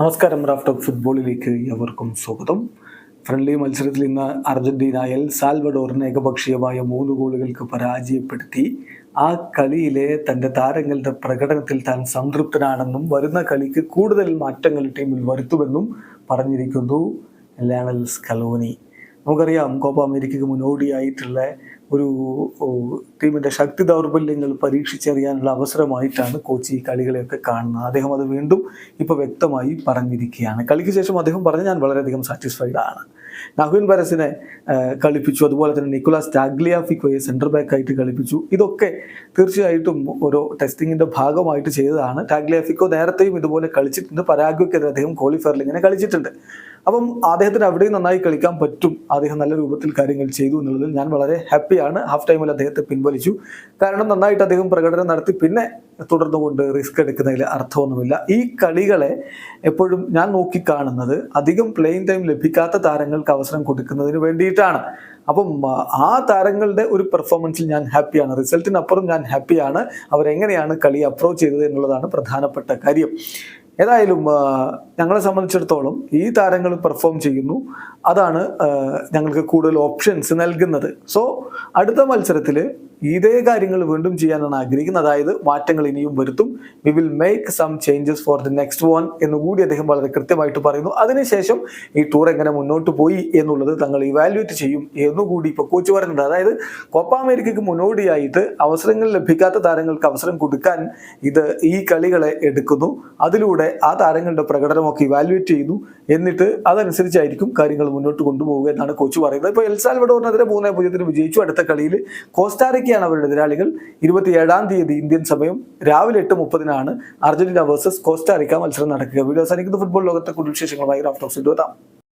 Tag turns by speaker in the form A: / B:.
A: നമസ്കാരം raft of ഫുട്ബോളിലേക്ക് എവർക്കും സ്വാഗതം. ഫ്രണ്ട്ലി മത്സരത്തിൽ ഇന്ന് അർജന്റീന എൽ സാൽവഡോറിന് ഏകപക്ഷീയമായ മൂന്ന് ഗോളുകൾക്ക് പരാജയപ്പെടുത്തി. ആ കളിയിലെ തന്റെ താരങ്ങളുടെ പ്രകടനത്തിൽ താൻ സംതൃപ്തനാണെന്നും വരുന്ന കളിക്ക് കൂടുതൽ മാറ്റങ്ങൾ ടീമിൽ വരുത്തുമെന്നും പറഞ്ഞിരിക്കുന്നു ലയണൽ സ്കലോനി നമുക്കറിയാം കോപ്പ അമേരിക്കയ്ക്ക് മുന്നോടിയായിട്ടുള്ള ഒരു ഓ, ടീമിന്റെ ശക്തി ദൗർബല്യങ്ങൾ പരീക്ഷിച്ചറിയാനുള്ള അവസരമായിട്ടാണ് കോച്ച് ഈ കളികളെയൊക്കെ കാണുന്നത്. അദ്ദേഹം അത് വീണ്ടും ഇപ്പൊ വ്യക്തമായി പറഞ്ഞിരിക്കുകയാണ്. കളിക്ക് ശേഷം അദ്ദേഹം പറഞ്ഞ് ഞാൻ വളരെയധികം സാറ്റിസ്ഫൈഡ് ആണ്. നഹുൻ പരസിനെ കളിപ്പിച്ചു. അതുപോലെ തന്നെ നിക്കുലാസ് ടാഗ്ലിയാഫിക്കോയെ ബാക്ക് ആയിട്ട് കളിപ്പിച്ചു. ഇതൊക്കെ തീർച്ചയായിട്ടും ഓരോ ടെസ്റ്റിങ്ങിന്റെ ഭാഗമായിട്ട് ചെയ്തതാണ്. ടാഗ്ലിയാഫിക്കോ നേരത്തെയും ഇതുപോലെ കളിച്ചിട്ടുണ്ട്. പരാഗ്വയ്ക്കെതിരെ അദ്ദേഹം ക്വാളിഫയറിൽ ഇങ്ങനെ കളിച്ചിട്ടുണ്ട്. അപ്പം അദ്ദേഹത്തിന് അവിടെയും നന്നായി കളിക്കാൻ പറ്റും. അദ്ദേഹം നല്ല രൂപത്തിൽ കാര്യങ്ങൾ ചെയ്തു എന്നുള്ളതിൽ ഞാൻ വളരെ ഹാപ്പിയാണ് ഹാഫ് ടൈമിൽ അദ്ദേഹത്തെ പിൻവലിച്ചു. കാരണം നന്നായിട്ട് അദ്ദേഹം പ്രകടനം നടത്തി. പിന്നെ തുടർന്നുകൊണ്ട് റിസ്ക് എടുക്കുന്നതിൽ അർത്ഥമൊന്നുമില്ല. ഈ കളികളെ എപ്പോഴും ഞാൻ നോക്കിക്കാണുന്നത് അധികം പ്ലെയിങ് ടൈം ലഭിക്കാത്ത താരങ്ങൾക്ക് അവസരം കൊടുക്കുന്നതിന് വേണ്ടിയിട്ടാണ്. അപ്പം ആ, താരങ്ങളുടെ ഒരു പെർഫോമൻസിൽ ഞാൻ ഹാപ്പിയാണ് റിസൾട്ടിനപ്പുറം ഞാൻ ഹാപ്പിയാണ് അവരെങ്ങനെയാണ് കളി അപ്രോച്ച് ചെയ്തത് എന്നുള്ളതാണ് പ്രധാനപ്പെട്ട കാര്യം. ഏതായാലും ഞങ്ങളെ സംബന്ധിച്ചിടത്തോളം ഈ താരങ്ങൾ പെർഫോം ചെയ്യുന്നു. അതാണ് ഞങ്ങൾക്ക് കൂടുതൽ ഓപ്ഷൻസ് നൽകുന്നത്. സോ അടുത്ത മത്സരത്തിൽ ഇതേ കാര്യങ്ങൾ വീണ്ടും ചെയ്യാനാണ് ആഗ്രഹിക്കുന്നത്. അതായത് മാറ്റങ്ങൾ ഇനിയും വരുത്തും. We will make some changes for the next one എന്ന് കൂടി അദ്ദേഹം വളരെ കൃത്യമായിട്ട് പറയുന്നു. അതിനുശേഷം ഈ ടൂർ എങ്ങനെ മുന്നോട്ട് പോയി എന്നുള്ളത് തങ്ങൾ ഇവാലുവേറ്റ് ചെയ്യും എന്നുകൂടി ഇപ്പോൾ കോച്ച് പറയുന്നുണ്ട്. അതായത് കോപ്പ അമേരിക്കയ്ക്ക് മുന്നോടിയായിട്ട് അവസരങ്ങൾ ലഭിക്കാത്ത താരങ്ങൾക്ക് അവസരം കൊടുക്കാൻ ഇത് ഈ കളികളെ എടുക്കുന്നു. അതിലൂടെ ആ താരങ്ങളുടെ പ്രകടനമൊക്കെ ഇവാലുവേറ്റ് ചെയ്യുന്നു. എന്നിട്ട് അതനുസരിച്ചായിരിക്കും കാര്യങ്ങൾ മുന്നോട്ട് കൊണ്ടുപോകുക എന്നാണ് കോച്ച് പറയുന്നത്. ഇപ്പോൾ എൽസാൽവഡോറിനെതിരെ മൂന്നേ പൂജ്യത്തിന് വിജയിച്ചു. അടുത്ത കളിയിൽ കോസ്റ്റാറിക്കയാണ് അവരുടെ എതിരാളികൾ. ഇരുപത്തിയേഴാം തീയതി ഇന്ത്യൻ സമയം രാവിലെ എട്ട് മുപ്പതിനാണ് അർജന്റീന വേഴ്സസ് കോസ്റ്റാറിക്ക മത്സരം നടക്കുക. വീഡിയോ അവസാനിക്കുന്ന. ഫുട്ബോൾ ലോകത്തെ കൂടുതൽ വിശേഷങ്ങളുമായി റാഫ്റ്റോക്സ് എത്താം